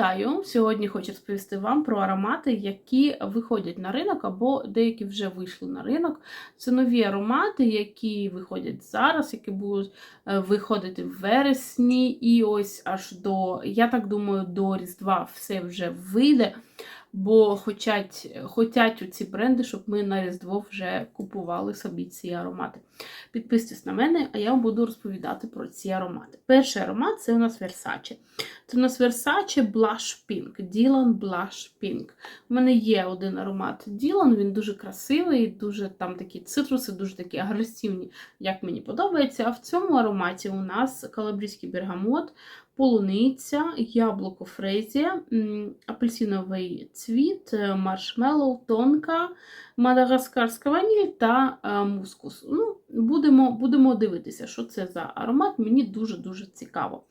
Вітаю! Сьогодні хочу розповісти вам про аромати, які виходять на ринок або деякі вже вийшли на ринок. Це нові аромати, які виходять зараз, які будуть е, виходити в вересні, і ось аж до, я так думаю, до Різдва все вже вийде. Бо хочуть, хочуть ці бренди, щоб ми на Різдво вже купували собі ці аромати. Підписуйтесь на мене, а я вам буду розповідати про ці аромати. Перший аромат це у нас Versace. Це у нас Versace Blush Pink, Dylan Blush Pink. У мене є один аромат Dylan, він дуже красивий, дуже там такі цитруси, дуже такі агресивні, як мені подобається. А в цьому ароматі у нас калабрійський бергамот, полуниця, яблуко фрезія, апельсиновий цвіт, е, маршмеллоу, тонка, мадагаскарська ваніль та е, мускус. Ну, будемо, будемо дивитися, що це за аромат. Мені дуже-дуже цікаво.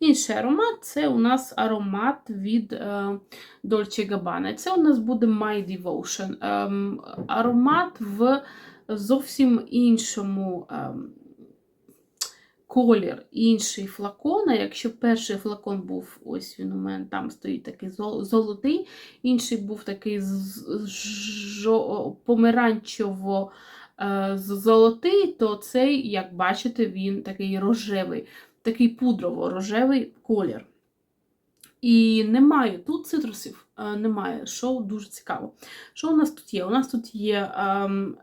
Інший аромат це у нас аромат від е, Dolce Gabbana. Це у нас буде My Devotion. Ем, аромат в зовсім іншому. Колір інший флакона. Якщо перший флакон був, ось він у мене там стоїть такий золотий, інший був такий помаранчево е, золотий, то цей, як бачите, він такий рожевий, такий пудрово-рожевий колір. І немає тут цитрусів, е, немає, що дуже цікаво. Що у нас тут є? У нас тут є ем,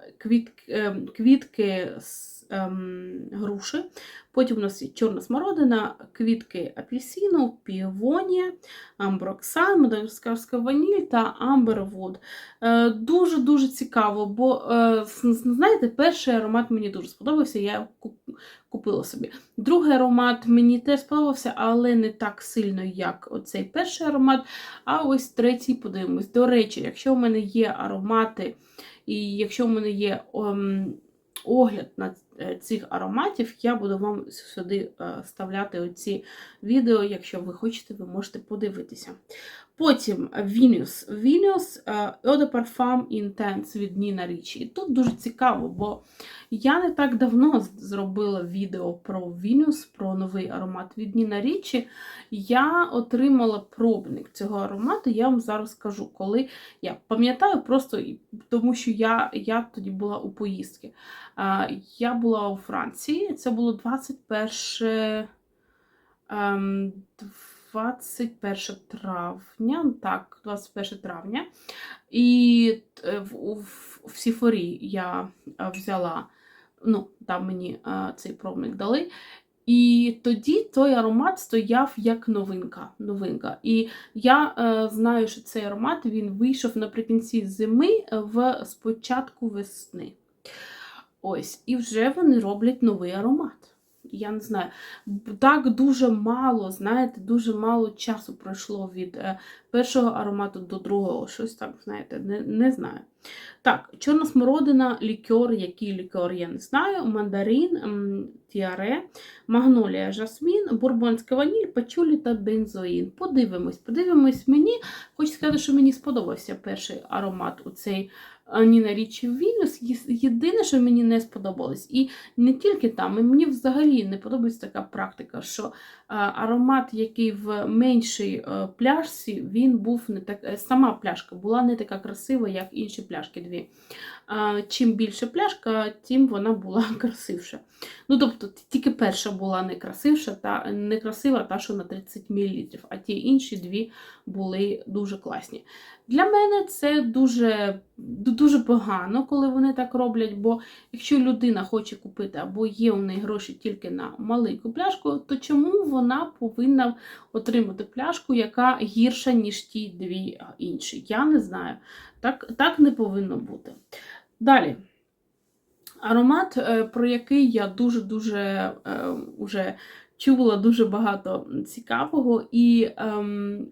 ем, квітки з ем, груші, потім у нас є чорна смородина, квітки апельсину, півонія, амброксан, мадагаскарська ваніль та амбервуд. Е, Дуже-дуже цікаво, бо, е, знаєте, перший аромат мені дуже сподобався, я купила собі. Другий аромат мені теж сподобався, але не так сильно, як оцей перший аромат. А ось третій подивимось. До речі, якщо в мене є аромати, і якщо в мене є ем, огляд на цих ароматів, я буду вам сюди е, ставляти оці відео. Якщо ви хочете, ви можете подивитися. Потім Venus. Venus е, Eau de Parfum Intense від Ніна Річі. І тут дуже цікаво, бо я не так давно зробила відео про Venus, про новий аромат від Ніна Річі. Я отримала пробник цього аромату, я вам зараз скажу, коли я пам'ятаю просто тому, що я, я тоді була у поїздці. Я була у Франції, це було 21, ем, 21 травня, так, 21 травня. І е, в, Сіфорі я е, взяла, ну, там мені е, цей пробник дали. І тоді той аромат стояв як новинка. новинка. І я е, знаю, що цей аромат він вийшов наприкінці зими в спочатку весни. Ось, і вже вони роблять новий аромат. Я не знаю, так дуже мало, знаєте, дуже мало часу пройшло від е, першого аромату до другого. Щось так, знаєте, не, не знаю. Так, чорна смородина, лікер, який лікер, я не знаю, мандарин, тіаре, магнолія, жасмін, бурбонська ваніль, пачулі та бензоїн. Подивимось, подивимось мені. Хочу сказати, що мені сподобався перший аромат у цей Ніна Річі Вільнюс. Єдине, що мені не сподобалось, і не тільки там, і мені взагалі не подобається така практика, що аромат, який в меншій е, пляшці, він був не так. е, Сама пляшка була не така красива, як інші пляшки дві. Чим більше пляшка, тим вона була красивша. Ну, тобто, тільки перша була некрасивша, та некрасива, та, що на 30 мл, а ті інші дві були дуже класні. Для мене це дуже, дуже погано, коли вони так роблять, бо якщо людина хоче купити або є у неї гроші тільки на маленьку пляшку, то чому вона повинна отримати пляшку, яка гірша, ніж ті дві інші? Я не знаю. Так, так не повинно бути. Далі. Аромат, е, про який я дуже-дуже е, уже чула дуже багато цікавого і ем,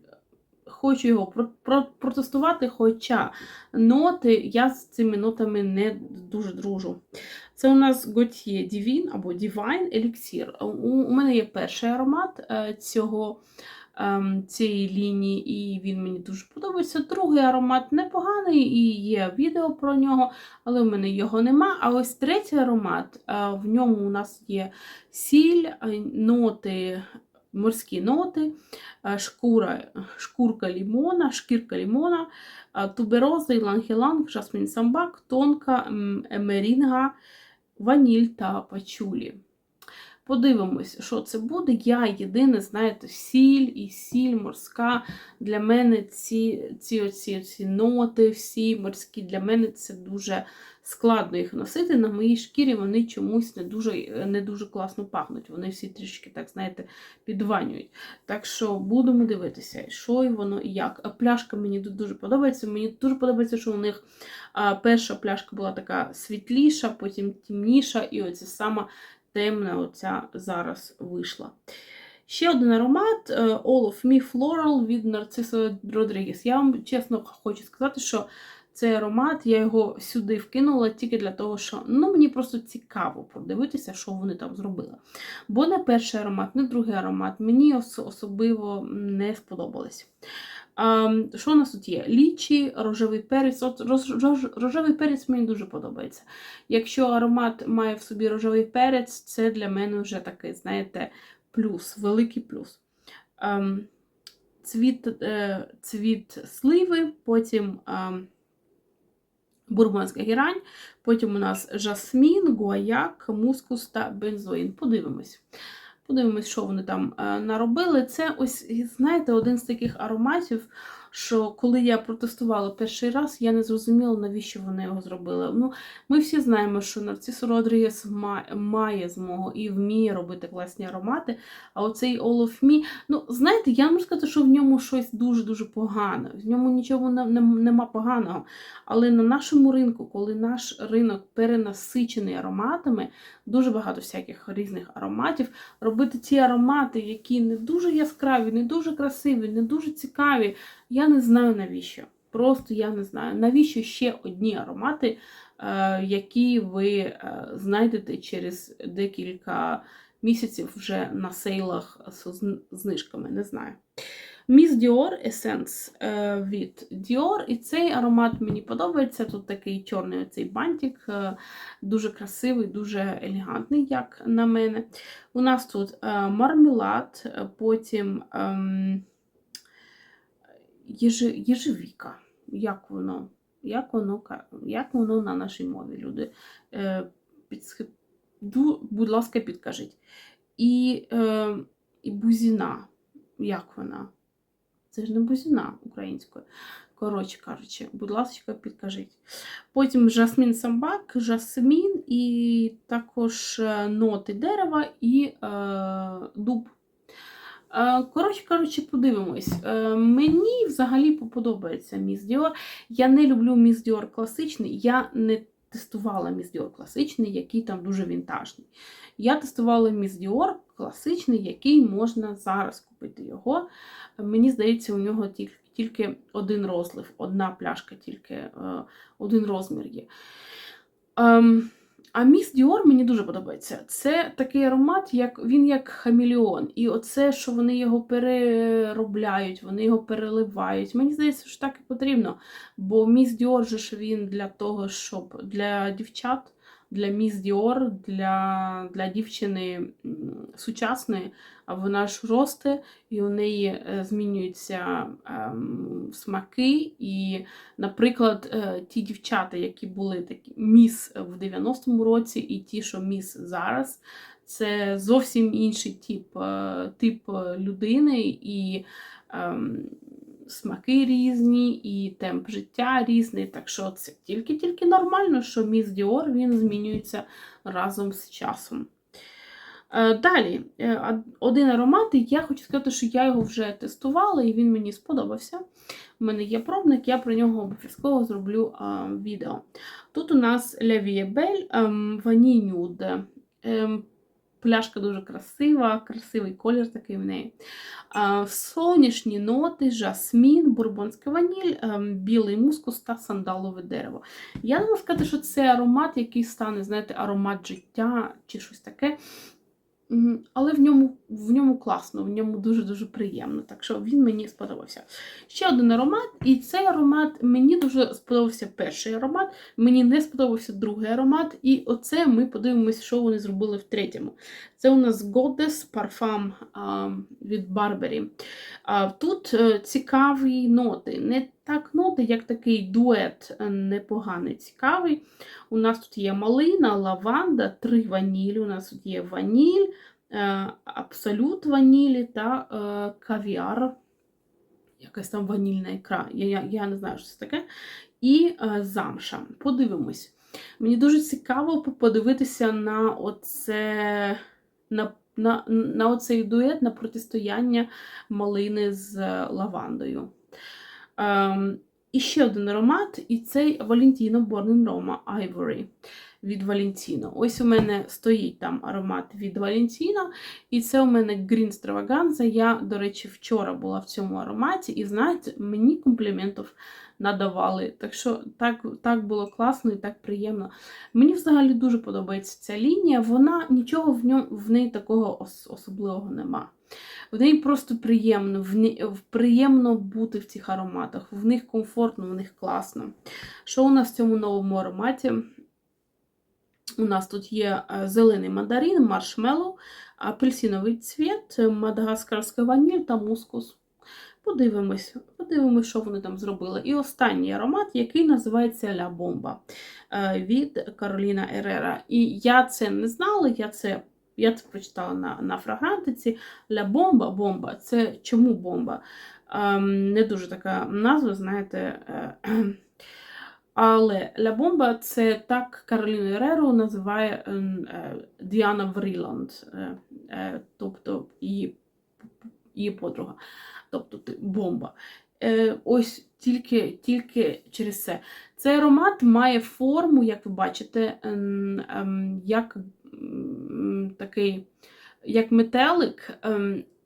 хочу його про- про- протестувати, хоча ноти я з цими нотами не дуже дружу. Це у нас Gautier Divine або Divine Elixir. У, мене є перший аромат е, цього, цієї лінії, і він мені дуже подобається. Другий аромат непоганий, і є відео про нього, але в мене його нема. А ось третій аромат, е, в ньому у нас є сіль, е, ноти морські ноти, е, шкура, шкурка лімона, шкірка лімона, тубероза, іланг-іланг, жасмін самбак, тонка, м, мерінга, ваніль та пачулі. Подивимось, що це буде. Я єдине, знаєте, сіль і сіль морська. Для мене ці, ці, оці, ці ноти, всі морські, для мене це дуже складно їх носити. На моїй шкірі вони чомусь не дуже, не дуже класно пахнуть. Вони всі трішки, так, знаєте, підванюють. Так що будемо дивитися, що і воно і як. Пляшка мені дуже подобається. Мені дуже подобається, що у них перша пляшка була така світліша, потім темніша, і оця сама темна оця зараз вийшла. Ще один аромат of Me Floral від Нарцисо Родрігес. Я вам чесно хочу сказати, що цей аромат, я його сюди вкинула тільки для того, що ну, мені просто цікаво подивитися, що вони там зробили. Бо не перший аромат, не другий аромат мені особливо не сподобались. Ем, що у нас тут є? Лічі, рожевий перець. От рожевий перець мені дуже подобається. Якщо аромат має в собі рожевий перець, це для мене вже такий, знаєте, плюс, великий плюс. Ем, цвіт, е, цвіт сливи, потім ем, бурбонська гірань, потім у нас жасмін, гуаяк, мускус та бензоїн. Подивимось. Подивимось, що вони там е, наробили. Це ось, знаєте, один з таких ароматів, що коли я протестувала перший раз, я не зрозуміла, навіщо вони його зробили. Ну, ми всі знаємо, що Нарцисо Родрігес має змогу і вміє робити класні аромати. А оцей of Me, ну, знаєте, я можу сказати, що в ньому щось дуже-дуже погане. В ньому нічого не, не, нема поганого. Але на нашому ринку, коли наш ринок перенасичений ароматами, дуже багато всяких різних ароматів, робити ті аромати, які не дуже яскраві, не дуже красиві, не дуже цікаві, я не знаю навіщо. Просто я не знаю, навіщо ще одні аромати, е, які ви е, знайдете через декілька місяців вже на сейлах з знижками, не знаю. Miss Dior Essence е, від Dior. І цей аромат мені подобається. Тут такий чорний оцей бантик, дуже красивий, дуже елегантний, як на мене. У нас тут мармелад, потім ем, єжи, єжевіка. Як воно? Як воно, як воно на нашій мові, люди? Е, ду- будь ласка, підкажіть. І, е, і бузіна. Як вона? Це ж не бузіна українською. Коротше кажучи, будь ласка, підкажіть. Потім жасмін самбак, жасмін і також е, ноти дерева і е, дуб. Е, Коротше кажучи, подивимось. Е, Мені взагалі подобається Міс Діор. Я не люблю Міс Діор класичний. Я не тестувала Міс Діор класичний, який там дуже вінтажний. Я тестувала Міс Діор класичний, який можна зараз купити його. Мені здається, у нього тільки, один розлив, одна пляшка, тільки е, один розмір є. А Міс Діор мені дуже подобається. Це такий аромат, як він як хамелеон. І оце, що вони його переробляють, вони його переливають. Мені здається, що так і потрібно. Бо Міс Діор же ж він для того, щоб для дівчат, для Міс Діор, для, для дівчини сучасної, вона ж росте, і у неї е, змінюються ем, смаки. І, наприклад, е, ті дівчата, які були такі міс в 90-му році, і ті, що міс зараз, це зовсім інший тип, е, тип е, людини, і ем, смаки різні, і темп життя різний. Так що це тільки-тільки нормально, що міс Діор він змінюється разом з часом. Е, Далі, е, один аромат, і я хочу сказати, що я його вже тестувала, і він мені сподобався. У мене є пробник, я про нього обов'язково зроблю відео. Тут у нас La Vie Belle ем. Пляшка дуже красива, красивий колір такий в неї. Сонячні ноти, жасмін, бурбонська ваніль, ем, білий мускус та сандалове дерево. Я не можу сказати, що це аромат, який стане, знаєте, аромат життя чи щось таке. Але в ньому в ньому класно, в ньому дуже-дуже приємно. Так що він мені сподобався. Ще один аромат, і цей аромат мені дуже сподобався перший аромат, мені не сподобався другий аромат. І оце ми подивимося, що вони зробили в третьому. Це у нас Goddess Parfum а, від Барбері. Тут е, цікаві ноти. Не так ноти, як такий дует е, непоганий, цікавий. У нас тут є малина, лаванда, три ванілі. У нас тут є ваніль, абсолют ванілі та е, кавіар. Якась там ванільна ікра. Я, я, я не знаю, що це таке. І е, замша. Подивимось. Мені дуже цікаво подивитися на оце. На, на, на оцей дует, на протистояння малини з е, лавандою. Ем, і ще один аромат, і цей Born in Roma Ivory від Valentino. Ось у мене стоїть там аромат від Valentino, і це у мене Green Stravaganza. Я, до речі, вчора була в цьому ароматі, і знаєте, мені компліментів надавали. Так що так, так було класно і так приємно. Мені взагалі дуже подобається ця лінія. Вона нічого в ньому в неї такого ос особливого нема. В неї просто приємно, в не, приємно бути в цих ароматах. В них комфортно, в них класно. Що у нас в цьому новому ароматі? У нас тут є е, зелений мандарин, маршмеллоу, апельсиновий цвіт, мадагаскарська ваніль та мускус. Подивимось, подивимось, що вони там зробили. І останній аромат, який називається Ля Бомба від Кароліна Ерера. І я це не знала, я це я це прочитала на на фрагрантиці. Ля бомба, бомба. Це чому бомба? Ем, не дуже така назва, знаєте. Але Ля бомба це так Кароліну Ереру називає е, Діана Вріланд, е, е, тобто її, її подруга. Тобто бомба. Ось тільки тільки через це. Цей аромат має форму, як ви бачите, ем, ем, як такий як метелик.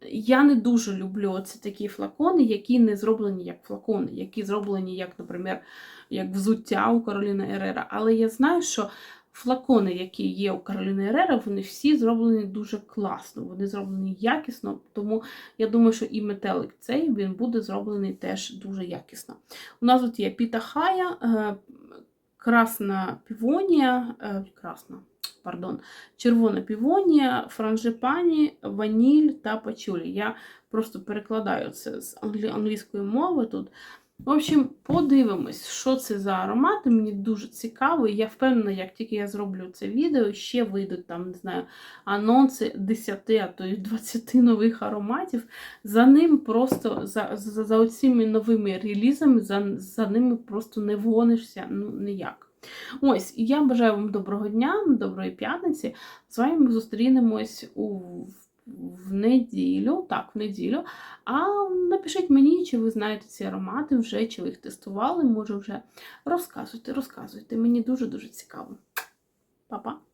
Я не дуже люблю ці такі флакони, які не зроблені як флакони, які зроблені, як, наприклад, як взуття у Кароліна Ерера. Але я знаю, що флакони, які є у Кароліни Ерера, вони всі зроблені дуже класно, вони зроблені якісно, тому я думаю, що і метелик цей він буде зроблений теж дуже якісно. У нас тут є Піта Хая, е, красна півонія, е, красна пардон, червона півонія, франжипані, ваніль та пачулі. Я просто перекладаю це з англійської мови тут. В общем, подивимось, що це за аромати. Мені дуже цікаво. Я впевнена, як тільки я зроблю це відео, ще вийдуть там, не знаю, анонси 10, а то й 20 нових ароматів. За ним просто, за за, за оціми новими релізами, за, за ними просто не вгонишся ну, ніяк. Ось, я бажаю вам доброго дня, доброї п'ятниці. З вами ми зустрінемось у в неділю, так, в неділю. А напишіть мені, чи ви знаєте ці аромати вже, чи ви їх тестували, може вже розказуйте, розказуйте. Мені дуже-дуже цікаво. Па-па!